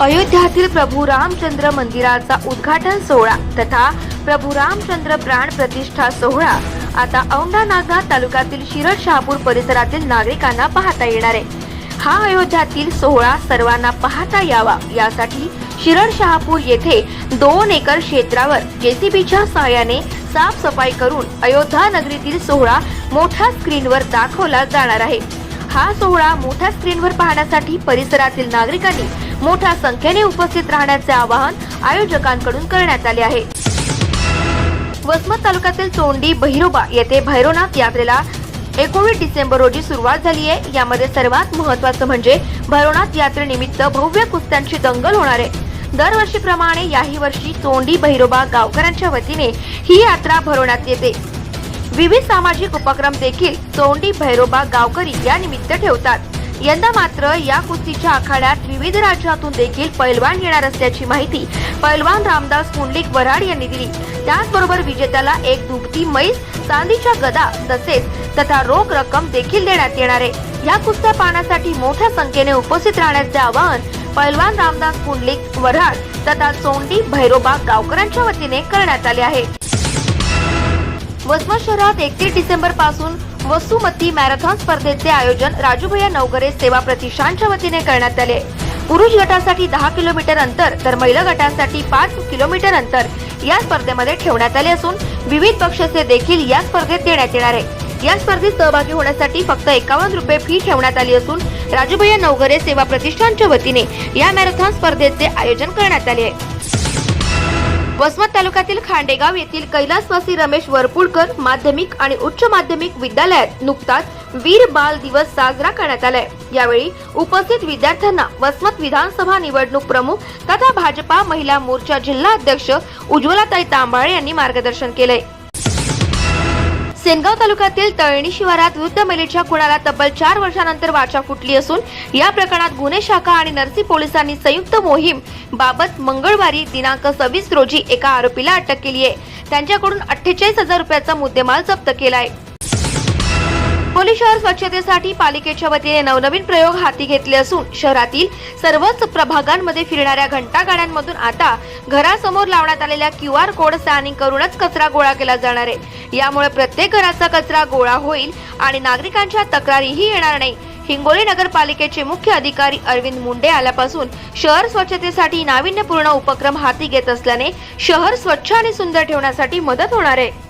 अयोध्यातील प्रभू रामचंद्र मंदिराचा उद्घाटन सोहळा तथा प्रभू रामचंद्र प्राण प्रतिष्ठा सोहळा आता औंढा नागनाथ तालुक्यातील शिरड शहापूर परिसरातील नागरिकांना पाहता येणार आहे. हा अयोध्यातील सोहळा सर्वांना पाहता यावा. यासाठी शिरड शहापूर येथे दोन एकर क्षेत्रावर जेसीबीच्या सहाय्याने साफसफाई करून अयोध्या नगरीतील सोहळा मोठ्या स्क्रीनवर दाखवला जाणार आहे. हा सोहळा मोठ्या स्क्रीनवर पाहण्यासाठी परिसरातील नागरिकांनी मोठ्या संख्येने उपस्थित राहण्याचे आवाहन आयोजकांकडून करण्यात आले आहे. वसमत तालुक्यातील चोंडी बहिरोबा येथे भैरवनाथ यात्रेला एकोणीस डिसेंबर रोजी सुरुवात झाली आहे. यामध्ये सर्वात महत्वाचं म्हणजे भैरवनाथ यात्रेनिमित्त भव्य कुस्त्यांची दंगल होणार आहे. दरवर्षीप्रमाणे याही वर्षी चोंडी बहिरोबा गावकऱ्यांच्या वतीने ही यात्रा भरवण्यात येते. विविध सामाजिक उपक्रम देखील चोंडी भैरोबा गावकरी या निमित्त ठेवतात. यंदा मात्र या कुस्तीच्या आखाड्यात विविध राज्यातून देखील पैलवान येणार असल्याची माहिती पैलवान रामदास पुंडलिक वराड यांनी दिली. त्याचबरोबर विजेत्याला एक दुभती मैस चांदीच्या गदा तसेच तथा रोख रक्कम देखील देण्यात येणार आहे. या कुस्त्या पाहण्यासाठी मोठ्या संख्येने उपस्थित राहण्याचे आवाहन पैलवान रामदास पुंडलिक वराड तथा चोंडी भैरोबा गावकऱ्यांच्या वतीने करण्यात आले आहे. वसमत शहरात एकतीस डिसेंबरपासून वसुमती मॅरेथॉन स्पर्धेचे आयोजन राजूभैया नवगरे सेवा प्रतिष्ठानच्या वतीने करण्यात आले. पुरुष गटासाठी दहा किलोमीटर अंतर तर महिला गटासाठी पाच किलोमीटर अंतर या स्पर्धेमध्ये ठेवण्यात आले असून विविध बक्षिसे देखील या स्पर्धेत देण्यात येणार आहे. या स्पर्धेत सहभागी होण्यासाठी फक्त एकावन्न रुपये फी ठेवण्यात आली असून राजूभैया नवगरे सेवा प्रतिष्ठानच्या वतीने या मॅरेथॉन स्पर्धेचे आयोजन करण्यात आले आहे. वसमत तालुक्यातील खांडेगाव येथील कैलासवासी रमेश वरपुडकर माध्यमिक आणि उच्च माध्यमिक विद्यालयात नुकताच वीर बाल दिवस साजरा करण्यात आलाय. यावेळी उपस्थित विद्यार्थ्यांना वसमत विधानसभा निवडणूक प्रमुख तथा भाजपा महिला मोर्चा जिल्हा अध्यक्ष उज्ज्वलाताई तांबाळे यांनी मार्गदर्शन केलंय. सेनगाव तालुक्यातील तळणी शिवारात वृद्ध महिलेच्या खुणाला तब्बल चार वर्षानंतर वाचा फुटली असून या प्रकरणात गुन्हे शाखा आणि नरसी पोलिसांनी संयुक्त मोहीम बाबत मंगळवारी दिनांक सव्वीस रोजी एका आरोपीला अटक केली आहे. त्यांच्याकडून अठ्ठेचाळीस हजार रुपयाचा मुद्देमाल जप्त केलाय हिंगोली शहर स्वच्छतेसाठी पालिकेच्या वतीने नवनवीन प्रयोग हाती घेतले असून शहरातील सर्वच प्रभागांमध्ये फिरणाऱ्या घंटा गाड्यांमधून आता घरासमोर लावण्यात आलेल्या क्यू आर कोड स्कॅनिंग करूनच कचरा गोळा केला जाणार आहे. यामुळे प्रत्येक घराचा कचरा गोळा होईल आणि नागरिकांच्या तक्रारीही येणार नाही. हिंगोली नगरपालिकेचे मुख्य अधिकारी अरविंद मुंडे आल्यापासून शहर स्वच्छतेसाठी नाविन्यपूर्ण उपक्रम हाती घेत असल्याने शहर स्वच्छ आणि सुंदर ठेवण्यासाठी मदत होणार आहे.